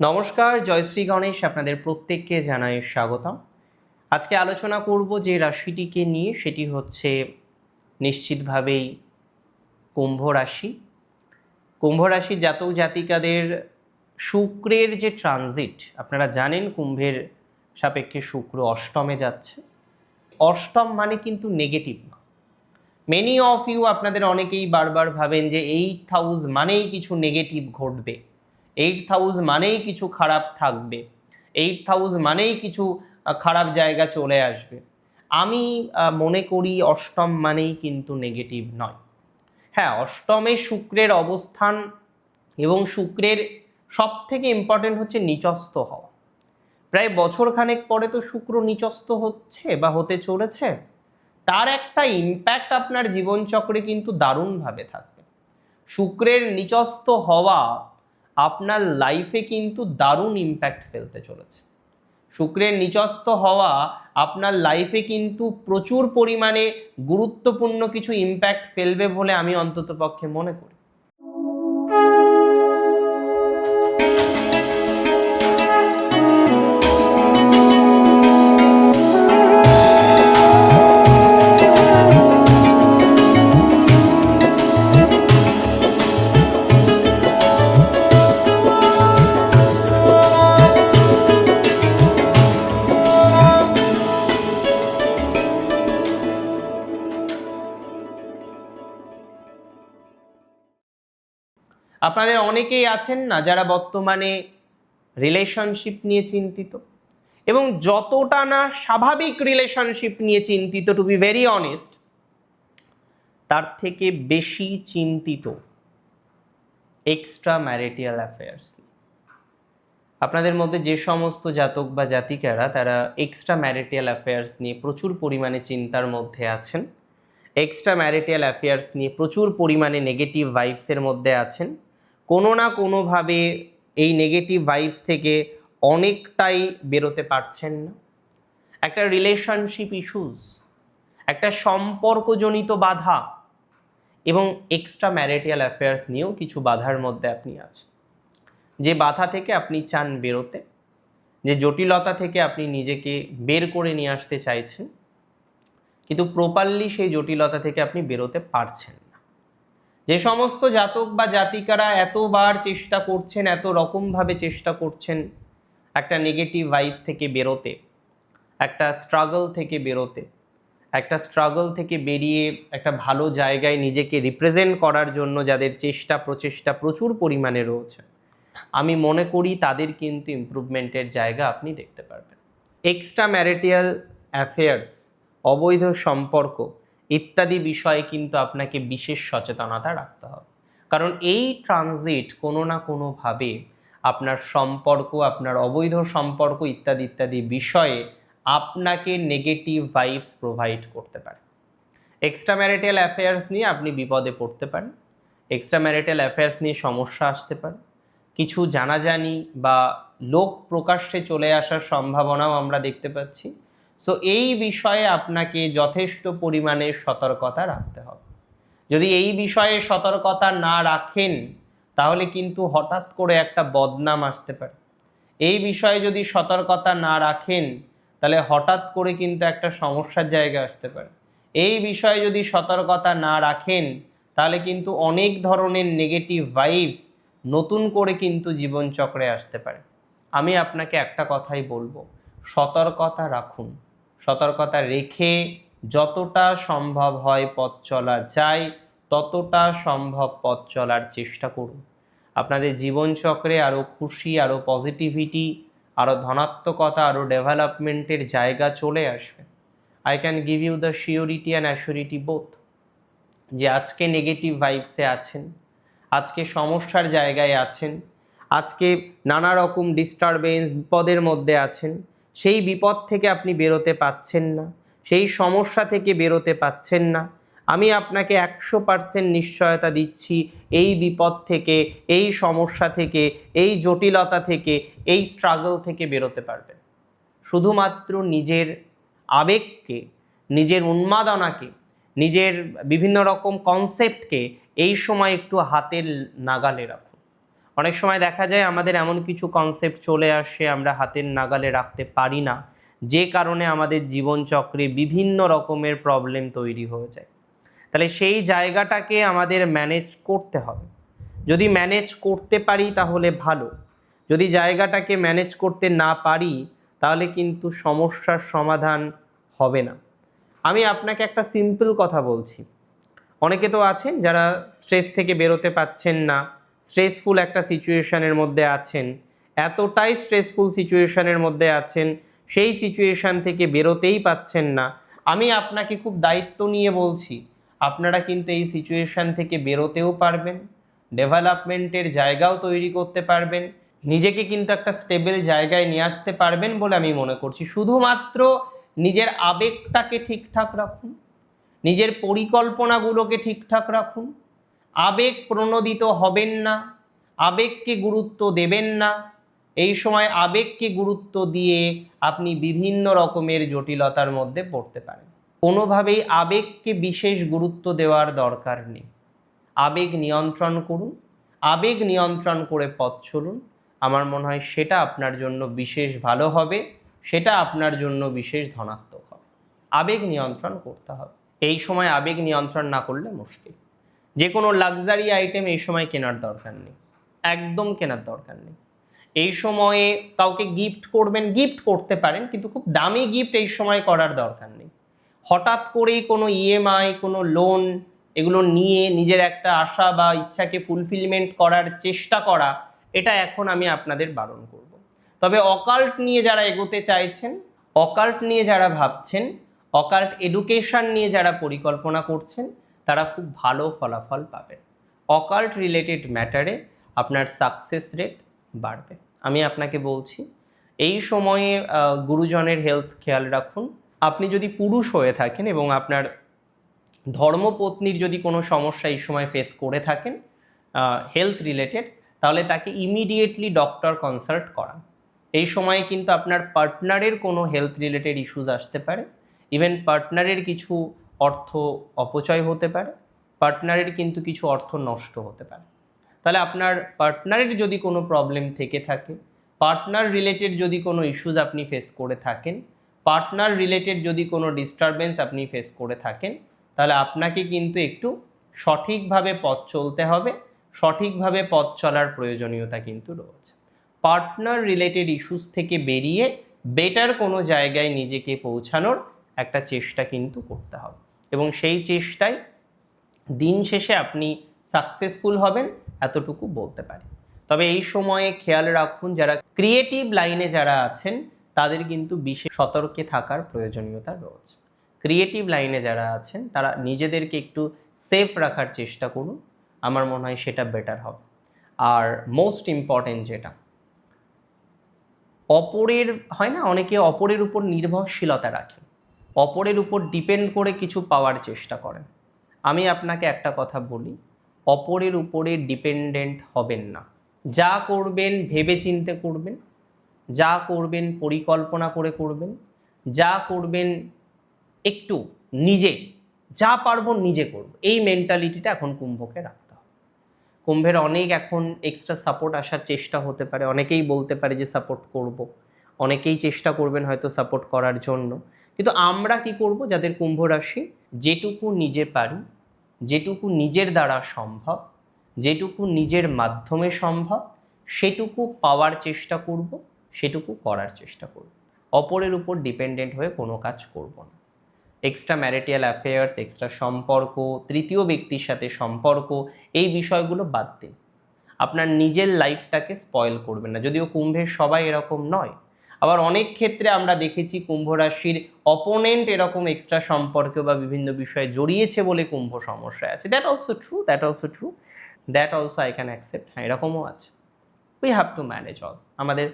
নমস্কার জয়শ্রী গণেশ, আপনাদের প্রত্যেককে জানাই স্বাগতম। আজকে আলোচনা করব যে রাশিটিকে নিয়ে, সেটি হচ্ছে নিশ্চিতভাবেই কুম্ভ রাশি। কুম্ভ রাশির জাতক জাতিকাদের শুক্রের যে ট্রানজিট, আপনারা জানেন কুম্ভের সাপেক্ষে শুক্র অষ্টমে যাচ্ছে। অষ্টম মানে কিন্তু নেগেটিভ না। মেনি অফ ইউ আপনাদের অনেকেই বারবার ভাবেন যে এইট হাউস মানেই কিছু নেগেটিভ ঘটবে। এইট হাউস মানেই কিছু খারাপ থাকবে। এইট হাউস মানেই কিছু খারাপ জায়গা চলে আসবে। আমি মনে করি অষ্টম মানেই কিন্তু নেগেটিভ নয়। হ্যাঁ অষ্টমে শুক্রের অবস্থান এবং শুক্রের সব থেকে ইম্পর্টেন্ট হচ্ছে নিচস্থ হওয়া। প্রায় বছরখানেক পরে তো শুক্র নিচস্থ হচ্ছে বা হতে চলেছে। তার একটা ইম্প্যাক্ট আপনার জীবনচক্রে কিন্তু দারুণভাবে থাকবে। শুক্রের নিচস্থ হওয়া আপনার লাইফে কিন্তু দারুণ ইম্প্যাক্ট ফেলতে চলেছে। শুক্রের নিচস্থ হওয়া আপনার লাইফে কিন্তু প্রচুর পরিমাণে গুরুত্বপূর্ণ কিছু ইম্প্যাক্ট ফেলবে বলে আমি অন্ততপক্ষে মনে করি। আপনাদের অনেকেই আছেন না যারা বর্তমানে রিলেশনশিপ নিয়ে চিন্তিত। এবং যতটা না স্বাভাবিক রিলেশনশিপ নিয়ে চিন্তিত টু বি ভেরি অনেস্ট তার থেকে বেশি চিন্তিত এক্সট্রা ম্যারিটিয়াল অ্যাফেয়ার্স আপনাদের মধ্যে যে সমস্ত জাতক বা জাতিকারা, তারা এক্সট্রা ম্যারিটিয়াল অ্যাফেয়ার্স নিয়ে প্রচুর পরিমাণে চিন্তার মধ্যে আছেন। এক্সট্রা ম্যারিটিয়াল অ্যাফেয়ার্স নিয়ে প্রচুর পরিমাণে নেগেটিভ ভাইবসের মধ্যে আছেন। কোনো না কোনোভাবে এই নেগেটিভ ভাইবস থেকে অনেকটাই বেরোতে পারছেন না। একটা রিলেশনশিপ ইস্যুস একটা সম্পর্কজনিত বাধা এবং এক্সট্রা ম্যারিটিয়াল অ্যাফেয়ার্স নিয়েও কিছু বাধার মধ্যে আপনি আছেন। যে বাধা থেকে আপনি চান বেরোতে, যে জটিলতা থেকে আপনি নিজেকে বের করে নিয়ে আসতে চাইছেন, কিন্তু প্রপারলি সেই জটিলতা থেকে আপনি বেরোতে পারছেন যে সমস্ত জাতক বা জাতিকারা এতবার চেষ্টা করছেন, এত রকমভাবে চেষ্টা করছেন একটা নেগেটিভ ভাইবস থেকে বেরোতে, একটা স্ট্রাগল থেকে বেরোতে, একটা স্ট্রাগল থেকে বেরিয়ে একটা ভালো জায়গায় নিজেকে রিপ্রেজেন্ট করার জন্য যাদের চেষ্টা প্রচেষ্টা প্রচুর পরিমাণে রয়েছে, আমি মনে করি তাদের কিন্তু ইমপ্রুভমেন্টের জায়গা আপনি দেখতে পারবেন। এক্সট্রা ম্যারিটিয়াল অ্যাফেয়ার্স অবৈধ সম্পর্ক ইত্যাদি বিষয়ে কিন্তু আপনাকে বিশেষ সচেতনতা রাখতে হবে। কারণ এই ট্রানজিট কোনো না কোনোভাবে আপনার সম্পর্ক, আপনার অবৈধ সম্পর্ক ইত্যাদি ইত্যাদি বিষয়ে আপনাকে নেগেটিভ ভাইবস প্রোভাইড করতে পারে। এক্সট্রা ম্যারিটাল অ্যাফেয়ার্স নিয়ে আপনি বিপদে পড়তে পারেন। এক্সট্রা ম্যারিটাল অ্যাফেয়ার্স নিয়ে সমস্যা আসতে পারে। কিছু জানাজানি বা লোক প্রকাশ্যে চলে আসার সম্ভাবনাও আমরা দেখতে পাচ্ছি। সো এই বিষয়ে আপনাকে যথেষ্ট পরিমাণে সতর্কতা রাখতে হবে। যদি এই বিষয়ে সতর্কতা না রাখেন, তাহলে কিন্তু হঠাৎ করে একটা বদনাম আসতে পারে। এই বিষয়ে যদি সতর্কতা না রাখেন, তাহলে হঠাৎ করে কিন্তু একটা সমস্যার জায়গা আসতে পারে। এই বিষয়ে যদি সতর্কতা না রাখেন, তাহলে কিন্তু অনেক ধরনের নেগেটিভ ভাইবস নতুন করে কিন্তু জীবনচক্রে আসতে পারে। আমি আপনাকে একটা কথাই বলব, সতর্কতা রাখুন। সতর্কতা রেখে যতটা সম্ভব হয় পথ চলা যায়, ততটা সম্ভব পথ চলার চেষ্টা করুন। আপনাদের জীবনচক্রে আরও খুশি আরও পজিটিভিটি আরও ধনাত্মকতা আরও ডেভেলপমেন্টের জায়গা চলে আসবে। I can give you the surety and assurity both যে আজকে নেগেটিভ ভাইবসে আছেন, আজকে সমস্যার জায়গায় আছেন, আজকে নানা রকম ডিস্টারবেন্স বিপদের মধ্যে আছেন সেই বিপদ থেকে আপনি বেরোতে পাচ্ছেন না, সেই সমস্যা থেকে বেরোতে পাচ্ছেন না। আমি আপনাকে একশো পার্সেন্ট নিশ্চয়তা দিচ্ছি এই বিপদ থেকে, এই সমস্যা থেকে, এই জটিলতা থেকে, এই স্ট্রাগল থেকে বেরোতে পারবেন। শুধুমাত্র নিজের আবেগকে, নিজের উন্মাদনাকে, নিজের বিভিন্ন রকম কনসেপ্টকে এই সময় একটু হাতের নাগালে রাখুন। অনেক সময় দেখা যায় আমাদের এমন কিছু কনসেপ্ট চলে আসে আমরা হাতের নাগালে রাখতে পারি না, যে কারণে আমাদের জীবনচক্রে বিভিন্ন রকমের প্রবলেম তৈরি হয়ে যায়। তাহলে সেই জায়গাটাকে আমাদের ম্যানেজ করতে হবে। যদি ম্যানেজ করতে পারি তাহলে ভালো, যদি জায়গাটাকে ম্যানেজ করতে না পারি তাহলে কিন্তু সমস্যার সমাধান হবে না। আমি আপনাকে একটা সিম্পল কথা বলছি। অনেকে তো আছেন যারা স্ট্রেস থেকে বেরোতে পাচ্ছেন না স্ট্রেসফুল একটা সিচুয়েশানের মধ্যে আছেন। এতটাই স্ট্রেসফুল সিচুয়েশানের মধ্যে আছেন, সেই সিচুয়েশান থেকে বেরোতেই পাচ্ছেন না। আমি আপনাকে খুব দায়িত্ব নিয়ে বলছি, আপনারা কিন্তু এই সিচুয়েশন থেকে বেরোতেও পারবেন ডেভেলপমেন্টের জায়গাও তৈরি করতে পারবেন, নিজেকে কিন্তু একটা স্টেবল জায়গায় নিয়ে আসতে পারবেন বলে আমি মনে করছি। শুধুমাত্র নিজের আবেগটাকে ঠিকঠাক রাখুন, নিজের পরিকল্পনাগুলোকে ঠিকঠাক রাখুন আবেগ প্রণোদিত হবেন না, আবেগকে গুরুত্ব দেবেন না। এই সময় আবেগকে গুরুত্ব দিয়ে আপনি বিভিন্ন রকমের জটিলতার মধ্যে পড়তে পারেন। কোনোভাবেই আবেগকে বিশেষ গুরুত্ব দেওয়ার দরকার নেই। আবেগ নিয়ন্ত্রণ করুন, আবেগ নিয়ন্ত্রণ করে পথ চলুন। আমার মনে হয় সেটা আপনার জন্য বিশেষ ভালো হবে, সেটা আপনার জন্য বিশেষ ধনাত্মক হবে। আবেগ নিয়ন্ত্রণ করতে হবে। এই সময় আবেগ নিয়ন্ত্রণ না করলে মুশকিল। যে কোনো লাক্সারি আইটেম এই সময় কেনার দরকার নেই। একদম কেনার দরকার নেই। এই সময়ে কাউকে গিফট করবেন গিফট করতে পারেন, কিন্তু খুব দামি গিফট এই সময় করার দরকার নেই। হঠাৎ করেই কোনো ইএমআই কোনো লোন এগুলো নিয়ে নিজের একটা আশা বা ইচ্ছাকে ফুলফিলমেন্ট করার চেষ্টা করা, এটা এখন আমি আপনাদের বারণ করব। তবে অকাল্ট নিয়ে যারা এগোতে চাইছেন অকাল্ট নিয়ে যারা ভাবছেন অকাল্ট এডুকেশন নিয়ে যারা পরিকল্পনা করছেন তারা খুব ভালো ফলাফল পাবেন অকাল্ট রিলেটেড ম্যাটারে আপনার সাকসেস রেট বাড়বে। আমি আপনাকে বলছি, এই সময়ে গুরুজনের হেলথ খেয়াল রাখুন। আপনি যদি পুরুষ হয়ে থাকেন এবং আপনার ধর্মপত্নীর যদি কোনো সমস্যা এই সময় ফেস করে থাকেন হেলথ রিলেটেড তাহলে তাকে ইমিডিয়েটলি ডক্টর কনসাল্ট করান। এই সময়ে কিন্তু আপনার পার্টনারের কোনো হেলথ রিলেটেড ইস্যুস আসতে পারে। ইভেন পার্টনারের কিছু অর্থ অপচয় হতে পারে পার্টনারের কিন্তু কিছু অর্থ নষ্ট হতে পারে। তাহলে আপনার পার্টনারের যদি কোনো প্রবলেম থেকে থাকে পার্টনার রিলেটেড যদি কোনো ইস্যুজ আপনি ফেস করে থাকেন পার্টনার রিলেটেড যদি কোনো ডিস্টারবেন্স আপনি ফেস করে থাকেন, তাহলে আপনাকে কিন্তু একটু সঠিকভাবে পথ চলতে হবে, সঠিকভাবে পথ চলার প্রয়োজনীয়তা কিন্তু রয়েছে। পার্টনার রিলেটেড ইস্যুস থেকে বেরিয়ে বেটার কোনো জায়গায় নিজেকে পৌঁছানোর একটা চেষ্টা কিন্তু করতে হবে। এবং সেই চেষ্টায় দিন শেষে আপনি সাকসেসফুল হবেন এতটুকু বলতে পারি। তবে এই সময়ে খেয়াল রাখুন, যারা ক্রিয়েটিভ লাইনে যারা আছেন, তাদের কিন্তু বিশেষ সতর্কে থাকার প্রয়োজনীয়তা রয়েছে। ক্রিয়েটিভ লাইনে যারা আছেন, তারা নিজেদেরকে একটু সেফ রাখার চেষ্টা করুন। আমার মনে হয় সেটা বেটার হবে। আর মোস্ট ইম্পর্টেন্ট যেটা, অপরের, হয় না, অনেকে অপরের উপর নির্ভরশীলতা রাখেন। অপরের উপর ডিপেন্ড করে কিছু পাওয়ার চেষ্টা করেন। আমি আপনাকে একটা কথা বলি, অপরের উপরে ডিপেন্ডেন্ট হবেন না। যা করবেন ভেবে চিন্তে করবেন, যা করবেন, পরিকল্পনা করে করবেন, যা করবেন, একটু নিজে, যা পারব নিজে করব। এই মেন্টালিটিটা এখন কুম্ভকে রাখতে হবে। কুম্ভের অনেক এখন এক্সট্রা সাপোর্ট আসার চেষ্টা হতে পারে। অনেকেই বলতে পারে যে সাপোর্ট করব। অনেকেই চেষ্টা করবেন হয়তো সাপোর্ট করার জন্য। কিন্তু আমরা কি করব যাদের কুম্ভ রাশি? যেটুকু নিজে পারি, যেটুকু নিজের দ্বারা সম্ভব, যেটুকু নিজের মাধ্যমে সম্ভব, সেটুকু পাওয়ার চেষ্টা করব, সেটুকু করার চেষ্টা করব। অপরের উপর ডিপেন্ডেন্ট হয়ে কোনো কাজ করব না। এক্সট্রা ম্যারিটিয়াল অ্যাফেয়ার্স এক্সট্রা সম্পর্ক, তৃতীয় ব্যক্তির সাথে সম্পর্ক, এই বিষয়গুলো বাদ দিন। আপনার নিজের লাইফটাকে স্পয়েল করবেন না। যদিও কুম্ভের সবাই এরকম নয়। আবার অনেক ক্ষেত্রে আমরা দেখেছি কুম্ভ রাশির অপোনেন্ট এরকম এক্সট্রা সম্পর্কে বা বিভিন্ন বিষয়ে জড়িয়েছে বলে কুম্ভ সমস্যায় আছে। That also true that also true that also I can accept হ্যাঁ এরকমও আছে। We have to manage all আমাদের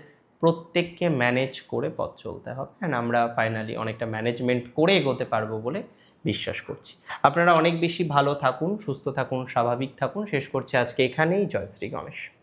প্রত্যেককে ম্যানেজ করে পথ চলতে হবে। অ্যান্ড আমরা ফাইনালি অনেকটা ম্যানেজমেন্ট করে এগোতে পারব বলে বিশ্বাস করছি। আপনারা অনেক বেশি ভালো থাকুন, সুস্থ থাকুন, স্বাভাবিক থাকুন। শেষ করছি আজকে এখানেই। জয় শ্রী গণেশ।